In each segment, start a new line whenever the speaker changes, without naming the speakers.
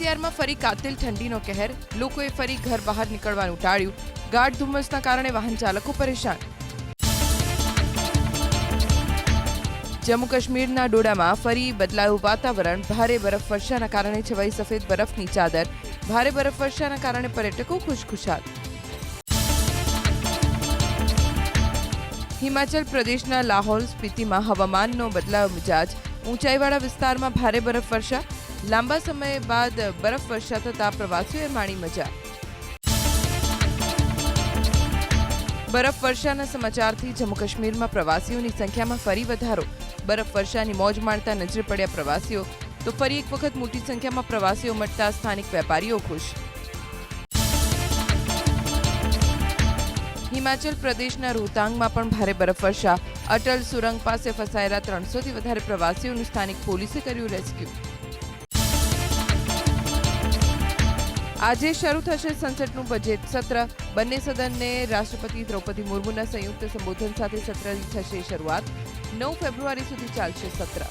એનસીઆરમાં ફરી કાતિલ ઠંડીનો કહેર. લોકોએ ફરી ઘર બહાર નીકળવાનું ટાળ્યું. ગાઢ ધુમ્મસના કારણે વાહન ચાલકો પરેશાન. જમ્મુ કાશ્મીરના ડોડામાં ફરી બદલાયું વાતાવરણ. ભારે બરફવર્ષાના કારણે છવાઈ સફેદ બરફની ચાદર. ભારે બરફવર્ષાના કારણે પર્યટકો ખુશખુશાલ. હિમાચલ પ્રદેશના લાહોલ સ્પીતિમાં હવામાનનો બદલાયો મિજાજ. ઊંચાઈવાળા વિસ્તારમાં ભારે બરફવર્ષા લાંબા સમય બાદ બરફવર્ષા થતા પ્રવાસીઓએ માણી મજા. બરફવર્ષાના સમાચારથી જમ્મુ કાશ્મીરમાં પ્રવાસીઓની સંખ્યામાં ફરી વધારો. બરફવર્ષાની મોજ માણતા નજરે પડ્યા પ્રવાસીઓ. તો ફરી એક વખત મોટી સંખ્યામાં પ્રવાસીઓ મળતા સ્થાનિક વેપારીઓ ખુશ. હિમાચલ પ્રદેશના રોહતાંગમાં પણ ભારે બરફવર્ષા અટલ સુરંગ પાસે ફસાયેલા ત્રણસોથી વધારે પ્રવાસીઓનું સ્થાનિક પોલીસે કર્યું રેસ્ક્યુ. આજે શરૂ થશે સંસદનું બજેટ સત્ર. બંને સદનને રાષ્ટ્રપતિ દ્રૌપદી મુર્મુના સંયુક્ત સંબોધન સાથે સત્રની થશે શરૂઆત. નવ ફેબ્રુઆરી સુધી ચાલશે સત્ર.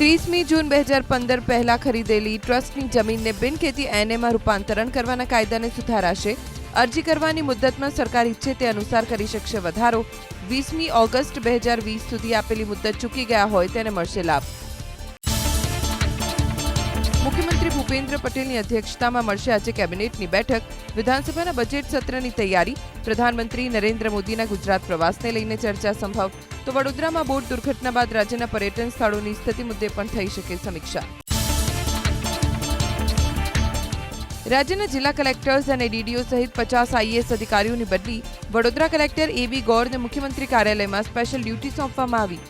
ત્રીસમી જૂન બે હજાર પંદર પહેલા ખરીદેલી ટ્રસ્ટની જમીનને બિનખેતી એનએમાં રૂપાંતરણ કરવાના કાયદાને સુધારાશે. અરજી કરવાની મુદ્દતમાં સરકાર ઈચ્છે તે અનુસાર કરી શકશે વધારો. વીસમી ઓગસ્ટ બે હજાર વીસ સુધી આપેલી મુદ્દત ચૂકી ગયા હોય તેને મળશે લાભ. ભૂપેન્દ્ર પટેલની અધ્યક્ષતામાં મળશે આજે કેબિનેટની બેઠક, વિધાનસભાના બજેટ સત્રની તૈયારી, પ્રધાનમંત્રી નરેન્દ્ર મોદીના ગુજરાત પ્રવાસને લઈને ચર્ચા સંભવ. તો વડોદરામાં બોટ દુર્ઘટના બાદ રાજ્યના પર્યટન સ્થળોની સ્થિતિ મુદ્દે પણ થઈ શકે સમીક્ષા. રાજ્યના જિલ્લા કલેક્ટર્સ અને ડીડીઓ સહિત પચાસ આઈએએસ અધિકારીઓની બદલી વડોદરા કલેક્ટર એ બી ગોરને મુખ્યમંત્રી કાર્યાલયમાં સ્પેશિયલ ડ્યુટી સોંપવામાં આવી.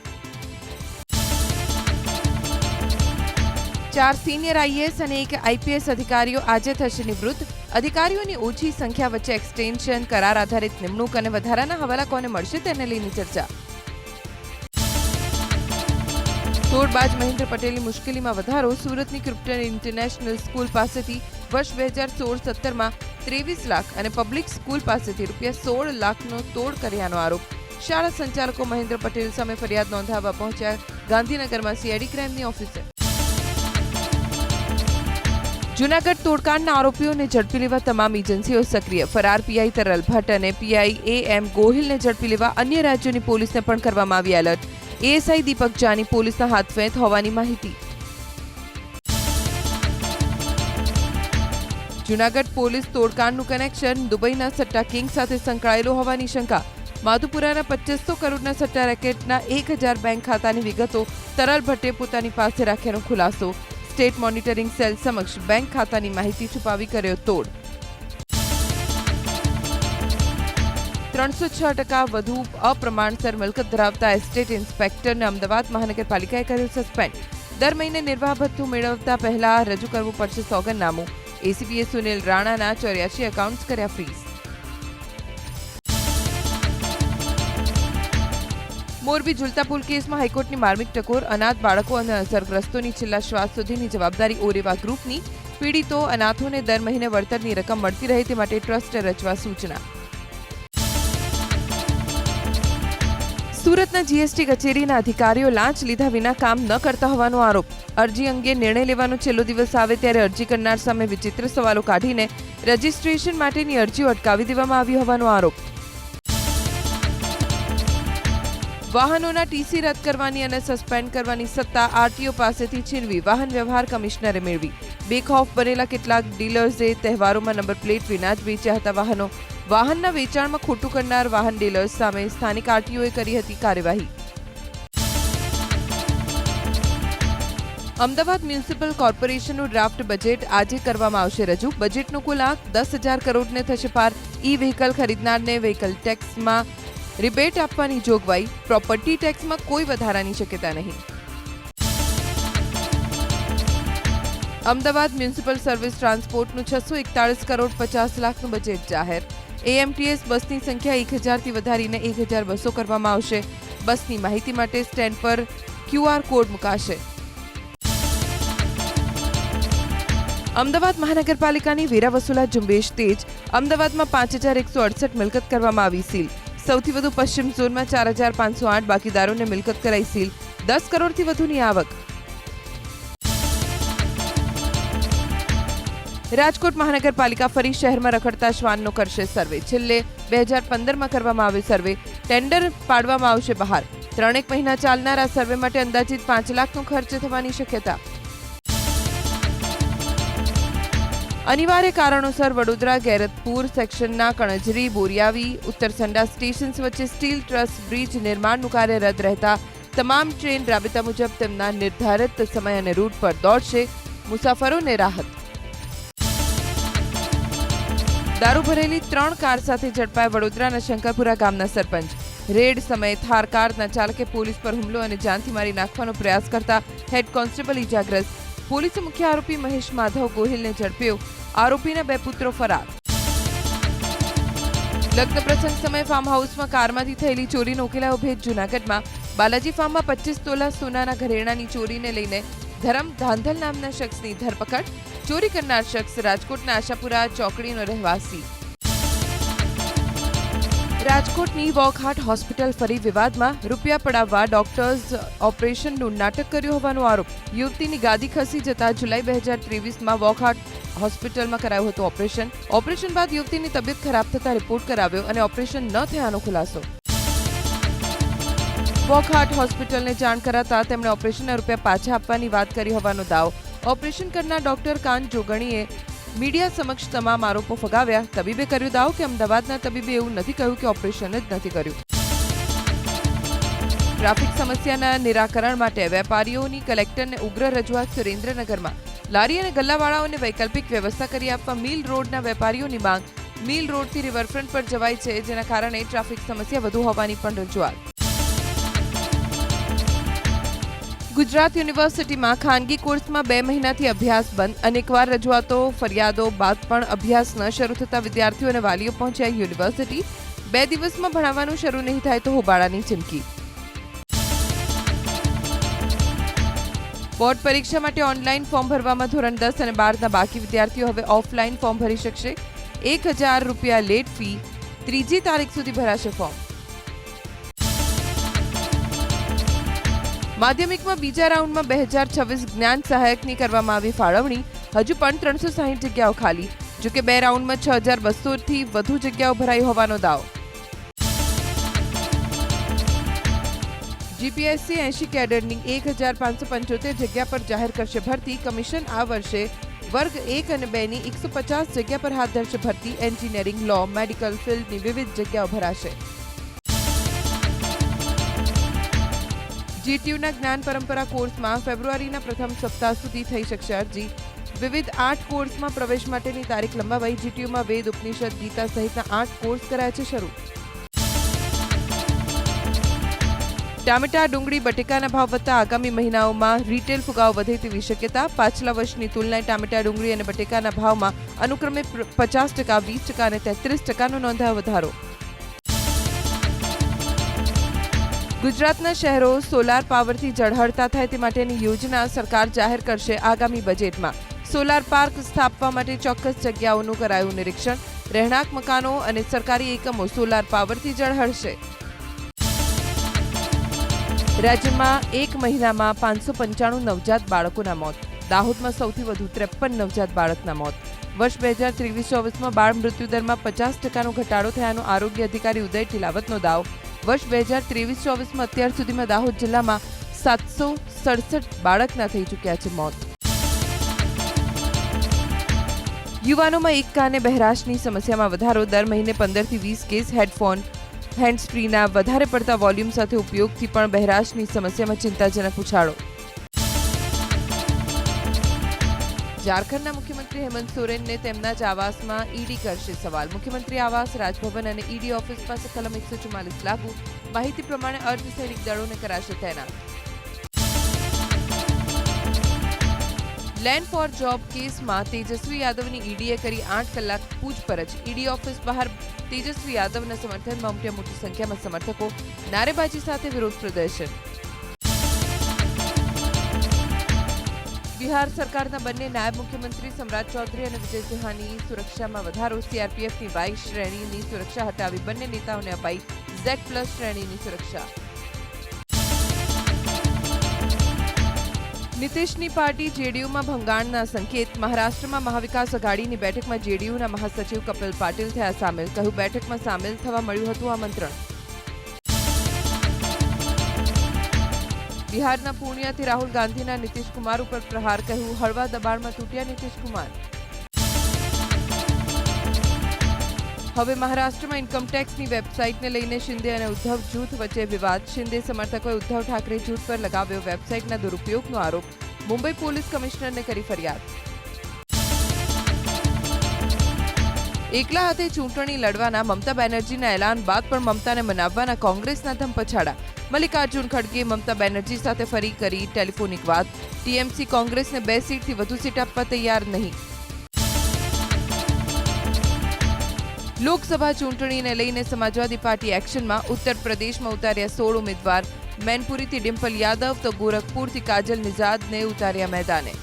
ચાર સિનિયર આઈએએસ અને એક આઈપીએસ અધિકારીઓ આજે થશે નિવૃત્ત. અધિકારીઓની ઓછી સંખ્યા વચ્ચે એક્સટેન્શન કરાર આધારિત નિમણૂક અને વધારાના હવાલા કોને મળશે તેને લઈને ચર્ચા. તોડબાજ મહેન્દ્ર પટેલની મુશ્કેલીમાં વધારો. સુરતની ક્રિપ્ટન ઇન્ટરનેશનલ સ્કૂલ પાસેથી વર્ષ બે હજાર સોળ સત્તરમાં ત્રેવીસ લાખ અને પબ્લિક સ્કૂલ પાસેથી રૂપિયા સોળ લાખનો તોડ કર્યાનો આરોપ. શાળા સંચાલકો મહેન્દ્ર પટેલ સામે ફરિયાદ નોંધાવવા પહોંચ્યા. ગાંધીનગરમાં સીઆઈડી ક્રાઇમની ઓફિસે જૂનાગઢ તોડકાંડના આરોપીઓને ઝડપી લેવા તમામ એજન્સીઓ સક્રિય. ફરાર પીઆઈ તરલ ભટ્ટ અને પીઆઈ એ એમ ગોહિલને ઝડપી લેવા અન્ય રાજ્યોની પોલીસને પણ કરવામાં આવી એલર્ટ. એએસઆઈ દીપક જાની પોલીસના હાથવેંત હોવાની માહિતી. જૂનાગઢ પોલીસ તોડકાંડનું કનેક્શન દુબઈના સટ્ટા કિંગ સાથે સંકળાયેલો હોવાની શંકા. માધુપુરાના પચીસો કરોડના સટ્ટા રેકેટના એક હજાર બેંક ખાતાની વિગતો તરલ ભટ્ટે પોતાની પાસે રાખ્યાનો ખુલાસો. સ્ટેટ મોનિટરિંગ સેલ સમક્ષ બેંક ખાતાની માહિતી છુપાવી કર્યો તોડ. ત્રણસો છ ટકા વધુ અપ્રમાણસર મિલકત ધરાવતા એસ્ટેટ ઇન્સ્પેક્ટરને અમદાવાદ મહાનગરપાલિકાએ કર્યું સસ્પેન્ડ. દર મહિને નિર્વાહ ભથ્થું મેળવતા પહેલા રજૂ કરવું પડશે સોગંદનામું. એસીબીએ સુનિલ રાણાના ચોર્યાસી એકાઉન્ટ્સ કર્યા ફ્રીઝ મોરબી ઝુલતા પુલ કેસમાં હાઈકોર્ટની માર્મિક ટકોર, અનાથ બાળકો અને અસરગ્રસ્તોની છેલ્લા શ્વાસ સુધીની જવાબદારી ઓરેવા ગ્રુપની, પીડિતો, અનાથોને દર મહિને વળતરની રકમ મળતી રહે તે માટે ટ્રસ્ટ રચવા સૂચના. સુરતના જીએસટી કચેરીના અધિકારીઓ લાંચ લીધા વિના કામ ન કરતા હોવાનો આરોપ. અરજી અંગે નિર્ણય લેવાનો છેલ્લો દિવસ આવે ત્યારે અરજી કરનાર સામે વિચિત્ર સવાલો કાઢીને રજીસ્ટ્રેશન માટેની અરજીઓ અટકાવી દેવામાં આવી હોવાનો આરોપ. વાહનોના ટીસી રદ કરવાની અને સસ્પેન્ડ કરવાની સત્તા આરટીઓ પાસેથી છીનવી વાહન વ્યવહાર કમિશનરે મેળવી. બેખોફ બનેલા કેટલાક ડીલર્સે તહેવારોમાં નંબર પ્લેટ વિના જ વેચ્યા હતા વાહનો. વાહનના વેચાણમાં ખોટું કરનાર વાહન ડીલર્સ સામે સ્થાનિક આરટીઓએ કરી હતી કાર્યવાહી. અમદાવાદ મ્યુનિસિપલ કોર્પોરેશનનું ડ્રાફ્ટ બજેટ આજે કરવામાં આવશે રજૂ. બજેટનો કુલ આંક દસ હજાર કરોડને થશે પાર. ઈ વ્હીકલ ખરીદનારને વ્હીકલ ટેક્સમાં રિબેટ આપવાની જોગવાઈ પ્રોપર્ટી ટેક્સમાં કોઈ વધારાની શક્યતા નહીં. અમદાવાદ મ્યુનિસિપલ સર્વિસ ટ્રાન્સપોર્ટનું છસો એકતાળીસ કરોડ પચાસ લાખનું બજેટ જાહેર. એએમટીએસ બસની સંખ્યા એક હજારથી વધારીને એક હજાર બસો કરવામાં આવશે. બસની માહિતી માટે સ્ટેન્ડ પર ક્યુઆર કોડ મુકાશે. અમદાવાદ મહાનગરપાલિકાની વેરા વસૂલાત ઝુંબેશ તેજ અમદાવાદમાં પાંચ હજાર એકસો અડસઠ મિલકત કરવામાં આવી સીલ. સૌથી વધુ પશ્ચિમ ઝોનમાં ચાર હજાર પાંચસો આઠ બાકીદારોને મિલકત કરાઈ સીલ. દસ કરોડથી વધુની આવક. રાજકોટ મહાનગરપાલિકા ફરી શહેરમાં રખડતા શ્વાનનો કરશે સર્વે. છેલ્લે બે હજાર પંદરમાં કરવામાં આવ્યો સર્વે. ટેન્ડર પાડવામાં આવશે બહાર. ત્રણેક મહિના ચાલનાર આ સર્વે માટે અંદાજિત પાંચ લાખનો ખર્ચ થવાની શક્યતા. અનિવાર્ય કારણોસર વડોદરા, ગેરતપુર સેક્શનના કણજરી, બોરિયાવી, ઉત્તરસંડા સ્ટેશન્સ વચ્ચે સ્ટીલ ટ્રસ બ્રિજ નિર્માણનું કાર્ય રદ રહેતા તમામ ટ્રેન રાબેતા મુજબ તેમના નિર્ધારિત સમય અને રૂટ પર દોડશે. મુસાફરોને રાહત. દારૂ ભરેલી ત્રણ કાર સાથે ઝડપાયા વડોદરાના શંકરપુરા ગામના સરપંચ. રેડ સમયે થાર કારના ચાલકે પોલીસ પર હુમલો અને જાનથી મારી નાખવાનો પ્રયાસ કરતા હેડ કોન્સ્ટેબલ ઇજાગ્રસ્ત. પોલીસે મુખ્ય આરોપી મહેશ માધવ ગોહિલને ઝડપ્યો. આરોપીના બે પુત્રો ફરાર. લગ્ન પ્રસંગ સમયે ફાર્મ હાઉસમાં કારમાંથી થયેલી ચોરીનો ઉકેલાયો ભેદ જૂનાગઢમાં. બાલાજી ફાર્મમાં પચીસ તોલા સોનાના ઘરેણાની ચોરીને લઈને ધરમ ધાંધલ નામના શખ્સની ધરપકડ. ચોરી કરનાર શખ્સ રાજકોટના આશાપુરા ચોકડીનો રહેવાસી. રાજકોટની વોકહાટ હોસ્પિટલ ફરી વિવાદમાં રૂપિયા પડાવવા ડોક્ટર્સ ઓપરેશનનું નાટક કર્યું હોવાનો આરોપ. યુવતીની ગાદી ખસી જતા જુલાઈ બે હજાર ત્રેવીસમાં વોકહાટ હોસ્પિટલમાં કરાયું હતું ઓપરેશન. ઓપરેશન બાદ યુવતીની તબિયત ખરાબ થતા રિપોર્ટ કરાવ્યો અને ઓપરેશન ન થયાનો ખુલાસો. વોકહાર્ટ હોસ્પિટલને જાણ કરાતા તેમણે ઓપરેશનના રૂપિયા પાછા આપવાની વાત કરી હોવાનો દાવો. ઓપરેશન કરનાર ડોક્ટર કાન જોગણીએ મીડિયા સમક્ષ તમામ આરોપો ફગાવ્યા. તબીબે કર્યો દાવ કે અમદાવાદના તબીબે એવું નથી કહ્યું કે ઓપરેશન જ નથી કર્યું. ટ્રાફિક સમસ્યાના નિરાકરણ માટે વેપારીઓની કલેક્ટરને ઉગ્ર રજૂઆત સુરેન્દ્રનગરમાં. લારી અને ગલ્લાવાળાઓને વૈકલ્પિક વ્યવસ્થા કરી આપવા મિલ રોડના વેપારીઓની માંગ. મિલ રોડથી રિવરફ્રન્ટ પર જવાય છે, જેના કારણે ટ્રાફિક સમસ્યા વધુ હોવાની પણ રજૂઆત. ગુજરાત યુનિવર્સિટીમાં ખાનગી કોર્સમાં બે મહિનાથી અભ્યાસ બંધ. અનેકવાર રજૂઆતો, ફરિયાદો બાદ પણ અભ્યાસ ન શરૂ થતા વિદ્યાર્થીઓ અને વાલીઓ પહોંચ્યા યુનિવર્સિટી. બે દિવસમાં ભણાવવાનું શરૂ નહીં થાય તો હોબાળાની ચીમકી. બોર્ડ પરીક્ષા માટે ઓનલાઈન ફોર્મ ભરવામાં ધોરણ દસ અને બારના બાકી વિદ્યાર્થીઓ હવે ઓફલાઈન ફોર્મ ભરી શકશે. એક હજાર રૂપિયા લેટ ફી. ત્રીજી તારીખ સુધી ભરાશે ફોર્મ. માધ્યમિકમાં બીજા રાઉન્ડમાં બે હજાર છવ્વીસ જ્ઞાન સહાયકની કરવામાં આવી ફાળવણી. હજુ પણ ત્રણસો સાહીઠ જગ્યાઓ ખાલી જોકે બે રાઉન્ડમાં છ હજાર બસોથી વધુ જગ્યાઓ ભરાઈ હોવાનો દાવો. જીપીએસસી એંશી કેડરની એક હજાર પાંચસો પંચોતેર જગ્યા પર જાહેર કરશે ભરતી. કમિશન આ વર્ષે વર્ગ એક અને બેની એકસો પચાસ જગ્યા પર હાથ ધરશે ભરતી. એન્જિનિયરિંગ, લો, મેડિકલ, ફિલ્ડની વિવિધ જગ્યાઓ ભરાશે. જીટીયુના જ્ઞાન પરંપરા કોર્સમાં ફેબ્રુઆરીના પ્રથમ સપ્તાહ સુધી થઈ શકશે અરજી. વિવિધ આઠ કોર્સમાં પ્રવેશ માટેની તારીખ લંબાવાઈ જીટીયુમાં વેદ, ઉપનિષદ, ગીતા સહિતના આઠ કોર્સ કરાયા છે શરૂ. ટામેટા, ડુંગળી, બટેકાના ભાવ વધતા આગામી મહિનાઓમાં રિટેલ ફુગાવો વધે તેવી શક્યતા. પાછલા વર્ષની તુલનાએ ટામેટા, ડુંગળી અને બટેકાના ભાવમાં અનુક્રમે પચાસ ટકા, વીસ ટકા અને તેત્રીસ ટકાનો નોંધાયો વધારો. ગુજરાતના શહેરો સોલાર પાવરથી ઝળહળતા થાય તે માટેની યોજના સરકાર જાહેર કરશે આગામી બજેટમાં. સોલાર પાર્ક સ્થાપવા માટે ચોક્કસ જગ્યાઓનું કરાયું નિરીક્ષણ. રહેણાંક મકાનો અને સરકારી એકમો સોલાર પાવરથી ઝળહળશે. રાજ્યમાં એક મહિનામાં પાંચસો પંચાણું નવજાત બાળકોના મોત. દાહોદમાં સૌથી વધુ ત્રેપન નવજાત બાળકના મોત. વર્ષ બે હજાર ત્રેવીસ ચોવીસમાં બાળ મૃત્યુદરમાં પચાસ ટકાનો ઘટાડો થયાનો આરોગ્ય અધિકારી ઉદય ટીલાવતનો દાવો. વર્ષ બે હજાર ત્રેવીસ ચોવીસમાં અત્યાર સુધીમાં દાહોદ જિલ્લામાં સાતસો સડસઠ બાળકના થઈ ચૂક્યા છે મોત. યુવાનોમાં એક કાને બહેરાશની સમસ્યામાં વધારો. દર મહિને પંદરથી વીસ કેસ હેડફોન હેન્ડ્સ ફ્રીના વધારે પડતા વોલ્યુમ સાથે ઉપયોગથી પણ બહેરાશની સમસ્યામાં ચિંતાજનક ઉછાળો. ઝારખંડના મુખ્યમંત્રી હેમંત સોરેનને તેમના જ આવાસમાં ઈડી કરશે સવાલ. મુખ્યમંત્રી આવાસ, રાજભવન અને ઈડી ઓફિસ પાસે કલમ એકસો ચુમ્માલીસ લાગુ. માહિતી પ્રમાણે અર્ધસૈનિક દળોને કરાશે તૈનાત. લેન્ડ ફોર જોબ કેસમાં તેજસ્વી યાદવની ઈડીએ કરી આઠ કલાક પૂછપરછ. ઈડી ઓફિસ બહાર તેજસ્વી યાદવના સમર્થનમાં ઉમટ્યા મોટી સંખ્યામાં સમર્થકો. નારેબાજી સાથે વિરોધ પ્રદર્શન. બિહાર સરકારના બંને નાયબ મુખ્યમંત્રી સમ્રાટ ચૌધરી અને વિજય સિંહાની સુરક્ષામાં વધારો સીઆરપીએફની વાય શ્રેણીની સુરક્ષા હટાવી બંને નેતાઓને અપાઈ ઝેડ પ્લસ શ્રેણીની સુરક્ષા. નીતિશની પાર્ટી જેડીયુમાં ભંગાણના સંકેત, મહારાષ્ટ્રમાં મહાવિકાસ અઘાડીની બેઠકમાં જેડીયુના મહાસચિવ કપિલ પાટીલ થયા સામેલ, કહ્યું બેઠકમાં સામેલ થવા મળ્યું હતું આમંત્રણ. બિહારના પૂર્ણિયાથી રાહુલ ગાંધીના નીતિશ કુમાર ઉપર પ્રહાર કહ્યું. હળવા દબાણમાં તૂટ્યા નીતિશ હવે મહારાષ્ટ્રમાં ઇન્કમટેક્સની વેબસાઇટને લઈને શિંદે અને ઉદ્ધવ જૂથ વચ્ચે વિવાદ. શિંદે સમર્થકોએ ઉદ્ધવ ઠાકરે જૂથ પર લગાવ્યો વેબસાઇટના દુરુપયોગનો આરોપ. મુંબઈ પોલીસ કમિશનરને કરી ફરિયાદ. એકલા હાથે ચૂંટણી લડવાના મમતા બેનર્જીના એલાન બાદ પણ મમતાને મનાવવાના કોંગ્રેસના ધમપછાડા મલ્લિકાર્જુન ખડગે મમતા બેનર્જી સાથે ફરી કરી ટેલિફોનિક વાત ટીએમસી કોંગ્રેસને બે સીટથી વધુ સીટ આપવા તૈયાર નહીં લોકસભા ચૂંટણીને લઈને સમાજવાદી પાર્ટી એક્શનમાં ઉત્તર પ્રદેશમાં ઉતાર્યા સોળ ઉમેદવાર મેનપુરીથી ડિમ્પલ યાદવ તો ગોરખપુરથી કાજલ નિઝાદને ઉતાર્યા મેદાને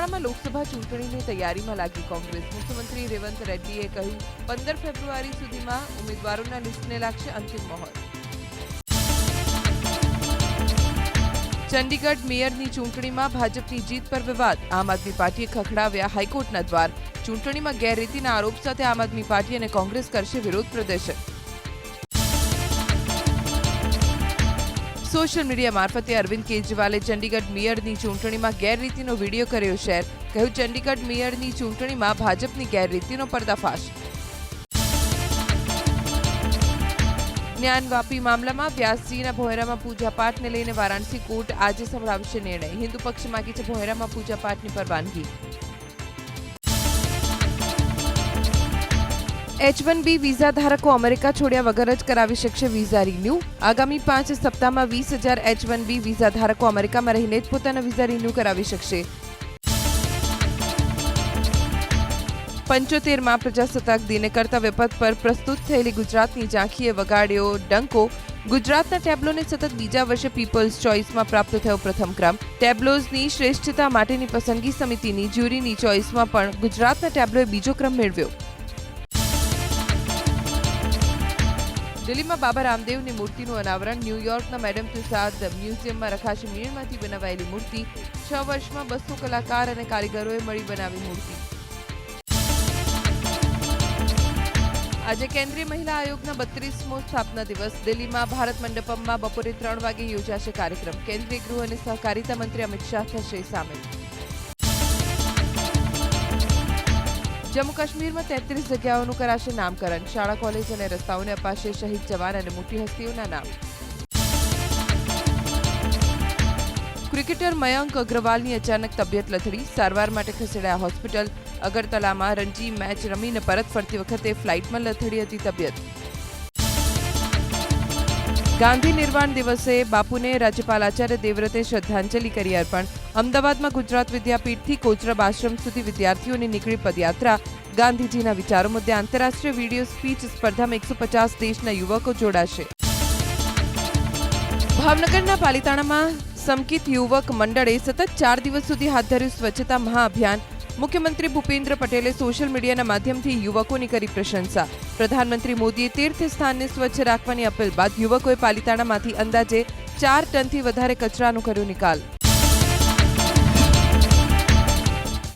તેલંગાણામાં લોકસભા ચૂંટણીની તૈયારીમાં લાગી કોંગ્રેસ. મુખ્યમંત્રી રેવંત રેડ્ડીએ કહ્યું, પંદર ફેબ્રુઆરી સુધીમાં ઉમેદવારોના લિસ્ટને લાગશે અંતિમ મહોર. ચંડીગઢ મેયરની ચૂંટણીમાં ભાજપની જીત પર વિવાદ. આમ આદમી પાર્ટીએ ખખડાવ્યા હાઈકોર્ટના દ્વાર. ચૂંટણીમાં ગેરરીતિના આરોપ સાથે આમ આદમી પાર્ટી અને કોંગ્રેસ કરશે વિરોધ પ્રદર્શન. સોશિયલ મીડિયા મારફતે અરવિંદ કેજરીવાલે ચંડીગઢ મેયરની ચૂંટણીમાં ગેરરીતિનો વીડિયો કર્યો શેર કહ્યું, ચંડીગઢ મેયરની ચૂંટણીમાં ભાજપની ગેરરીતિનો પર્દાફાશ. જ્ઞાનવાપી મામલામાં વ્યાસજીના ભોયરામાં પૂજાપાઠને લઈને વારાણસી કોર્ટ આજે સંભળાવશે નિર્ણય. હિન્દુ પક્ષ માગી છે ભોયરામાં પૂજાપાઠની પરવાનગી. એચ વન બી વિઝા ધારકો અમેરિકા છોડ્યા વગર જ કરાવી શકશે વિઝા રિન્યૂ. આગામી પાંચ સપ્તાહમાં વીસ હજાર એચ વન બી વિઝા ધારકો અમેરિકામાં રહીને જ પોતાના વિઝા રિન્યૂ કરાવી શકશે. પંચોતેરમાં પ્રજાસત્તાક દિને કર્તવ્ય પથ પર પ્રસ્તુત થયેલી ગુજરાતની ઝાંખીએ વગાડ્યો ડંકો. ગુજરાતના ટેબ્લોને સતત બીજા વર્ષે પીપલ્સ ચોઇસમાં પ્રાપ્ત થયો પ્રથમ ક્રમ. ટેબ્લોઝની શ્રેષ્ઠતા માટેની પસંદગી સમિતિની જ્યુરીની ચોઇસમાં પણ ગુજરાતના ટેબ્લોએ બીજો ક્રમ મેળવ્યો. દિલ્હીમાં બાબા રામદેવની મૂર્તિનું અનાવરણ ન્યૂયોર્કના મેડમ તુસાદ મ્યુઝિયમમાં રખાશે મીણમાંથી બનાવાયેલી મૂર્તિ, છ વર્ષમાં બસો કલાકાર અને કારીગરોએ મળી બનાવી મૂર્તિ. આજે કેન્દ્રીય મહિલા આયોગના બત્રીસમો સ્થાપના દિવસ. દિલ્હીમાં ભારત મંડપમમાં બપોરે ત્રણ વાગે યોજાશે કાર્યક્રમ. કેન્દ્રીય ગૃહ અને સહકારિતા મંત્રી અમિત શાહ થશે સામેલ. જમ્મુ કાશ્મીરમાં તેત્રીસ જગ્યાઓનું કરાશે નામકરણ. શાળા, કોલેજ અને રસ્તાઓને અપાશે શહીદ જવાન અને મોટી હસ્તીઓના નામ. ક્રિકેટર મયંક અગ્રવાલની અચાનક તબિયત લથડી. સારવાર માટે ખસેડાયા હોસ્પિટલ અગરતલામાં રણજી મેચ રમીને પરત ફરતી વખતે ફ્લાઇટમાં લથડી હતી તબિયત. ગાંધી નિર્વાણ દિવસે બાપુને રાજ્યપાલ આચાર્ય દેવવ્રતે શ્રદ્ધાંજલિ કરી અર્પણ. અમદાવાદમાં ગુજરાત વિદ્યાપીઠથી કોચરબ આશ્રમ સુધી વિદ્યાર્થીઓની નીકળી પદયાત્રા. ગાંધીજીના વિચારો મુદ્દે આંતરરાષ્ટ્રીય વીડિયો સ્પીચ સ્પર્ધામાં એકસો પચાસ દેશના યુવકો જોડાશે. ભાવનગરના પાલિતાણામાં સમકિત યુવક મંડળે સતત ચાર દિવસ સુધી હાથ ધર્યું સ્વચ્છતા મહાઅભિયાન. મુખ્યમંત્રી ભૂપેન્દ્ર પટેલે સોશિયલ મીડિયાના માધ્યમથી યુવકોની કરી પ્રશંસા. પ્રધાનમંત્રી મોદીએ તીર્થ સ્થાનને સ્વચ્છ રાખવાની અપીલ બાદ યુવકોએ પાલિતાણામાંથી અંદાજે ચાર ટનથી વધારે કચરાનો કર્યો નિકાલ.